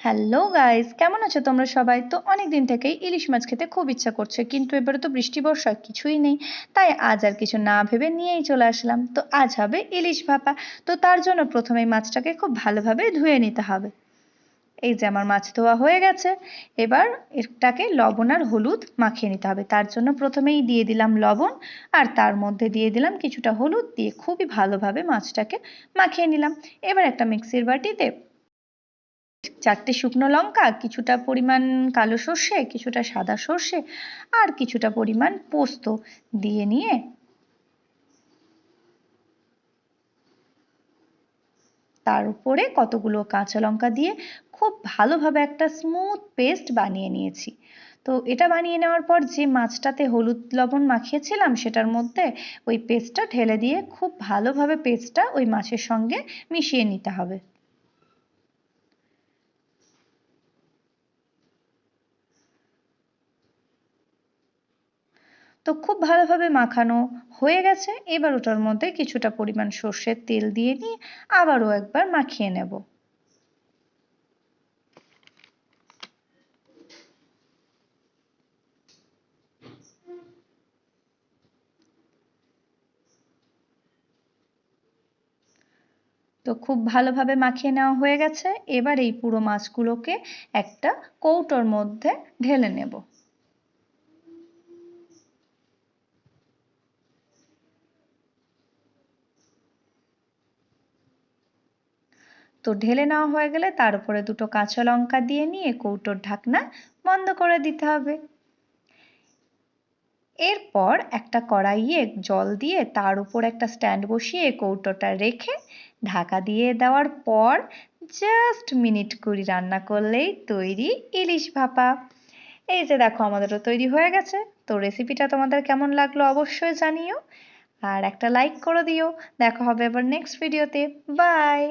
Hello guys কেমন আছো তোমরা সবাই? তো অনেক দিন থেকেই ইলিশ মাছ খেতে খুব ইচ্ছা করছে, কিন্তু এবারে তো বৃষ্টি, বর্ষা কিছুই নেই। তাই আজ আর কিছু না ভেবে নিয়েই চলে আসলাম। তো আজ হবে ইলিশ ভাপা। তো তার জন্য প্রথমে মাছটাকে খুব ভালোভাবে ধুয়ে নিতে হবে। এই যে আমার মাছ ধোয়া হয়ে গেছে। এবার এটাকে লবণ আর হলুদ মাখিয়ে নিতে হবে। তার জন্য প্রথমেই দিয়ে দিলাম লবণ, আর তার মধ্যে দিয়ে দিলাম কিছুটা হলুদ দিয়ে খুবই ভালোভাবে মাছটাকে মাখিয়ে নিলাম। এবার একটা মিক্সির বাটিতে চারটে শুকনো লঙ্কা, কিছুটা পরিমাণ কালো সর্ষে, কিছুটা সাদা সর্ষে আর কিছুটা পরিমাণ পোস্ত দিয়ে নিয়ে তার উপরে কতগুলো কাঁচা লঙ্কা দিয়ে খুব ভালোভাবে একটা স্মুথ পেস্ট বানিয়ে নিয়েছি। তো এটা বানিয়ে নেওয়ার পর যে মাছটাতে হলুদ লবণ মাখিয়েছিলাম সেটার মধ্যে ওই পেস্টটা ঢেলে দিয়ে খুব ভালোভাবে পেস্টটা ওই মাছের সঙ্গে মিশিয়ে নিতে হবে। তো খুব ভালোভাবে মাখানো হয়ে গেছে। এবার ওটার মধ্যে কিছুটা পরিমাণ সর্ষের তেল দিয়ে নিয়ে আবারও একবার মাখিয়ে নেব। তো খুব ভালোভাবে মাখিয়ে নেওয়া হয়ে গেছে। এবার এই পুরো মাছগুলোকে একটা কৌটোর মধ্যে ঢেলে নেব। তো ঢেলে নেওয়া হয়ে গেলে তার উপরে দুটো কাঁচা লঙ্কা দিয়ে নিয়ে কৌটোর ঢাকনা বন্ধ করে দিতে হবে। এরপর একটা কড়াইয়ে জল দিয়ে তার উপর একটা স্ট্যান্ড বসিয়ে কৌটোটা রেখে ঢাকা দিয়ে দেওয়ার পর জাস্ট মিনিট কুড়ি রান্না করলেই তৈরি ইলিশ ভাপা। এই যে দেখো আমাদেরও তৈরি হয়ে গেছে। তো রেসিপিটা তোমাদের কেমন লাগল অবশ্যই জানিও। আর একটা লাইক করে দিও। দেখা হবে আবার নেক্সট ভিডিওতে বাই